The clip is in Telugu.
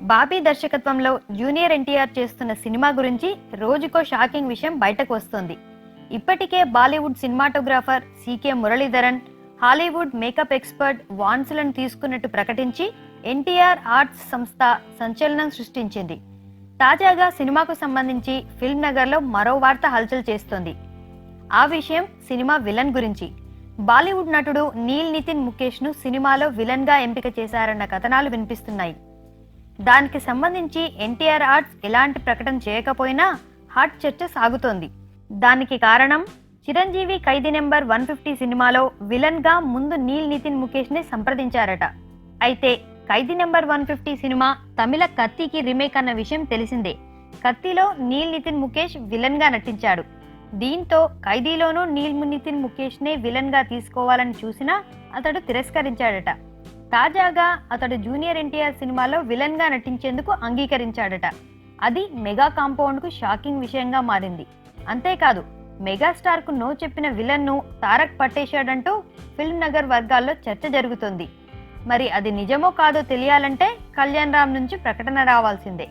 బాబీ దర్శకత్వంలో జూనియర్ ఎన్టీఆర్ చేస్తున్న సినిమా గురించి రోజుకో షాకింగ్ విషయం బయటకు వస్తోంది. ఇప్పటికే Bollywood cinematographer C K Muralidharan Hollywood makeup expert వాన్సులను తీసుకున్నట్టు ప్రకటించి ఎన్టీఆర్ ఆర్ట్స్ సంస్థ సంచలనం సృష్టించింది. తాజాగా సినిమాకు సంబంధించి ఫిల్మ్ నగర్లో మరో వార్త హల్చల్ చేస్తోంది. ఆ విషయం సినిమా విలన్ గురించి. బాలీవుడ్ నటుడు నీల్ నితిన్ ముఖేష్ను సినిమాలో విలన్గా ఎంపిక చేశారన్న కథనాలు వినిపిస్తున్నాయి. దానికి సంబంధించి ఎన్టీఆర్ ఆర్ట్స్ ఎలాంటి ప్రకటన చేయకపోయినా హాట్ చర్చ సాగుతోంది. దానికి కారణం Chiranjeevi Khaidi number one fifty సినిమాలో విలన్గా ముందు నీల్ నితిన్ ముఖేష్ని సంప్రదించారట. అయితే Khaidi number one fifty cinema తమిళ కత్తికి రీమేక్ అన్న విషయం తెలిసిందే. కత్తిలో నీల్ నితిన్ ముఖేష్ విలన్గా నటించాడు. దీంతో ఖైదీలోనూ నీల్ నితిన్ ముఖేష్ నే విలన్గా తీసుకోవాలని చూసినా అతడు తిరస్కరించాడట. తాజాగా అతడు జూనియర్ ఎన్టీఆర్ సినిమాలో విలన్గా నటించేందుకు అంగీకరించాడట. అది మెగా కాంపౌండ్కు షాకింగ్ విషయంగా మారింది. అంతేకాదు మెగాస్టార్కు నో చెప్పిన విలన్ను తారక్ పట్టేశాడంటూ ఫిల్మ్ నగర్ వర్గాల్లో చర్చ జరుగుతుంది. మరి అది నిజమో కాదో తెలియాలంటే కళ్యాణ్ రామ్ నుంచి ప్రకటన రావాల్సిందే.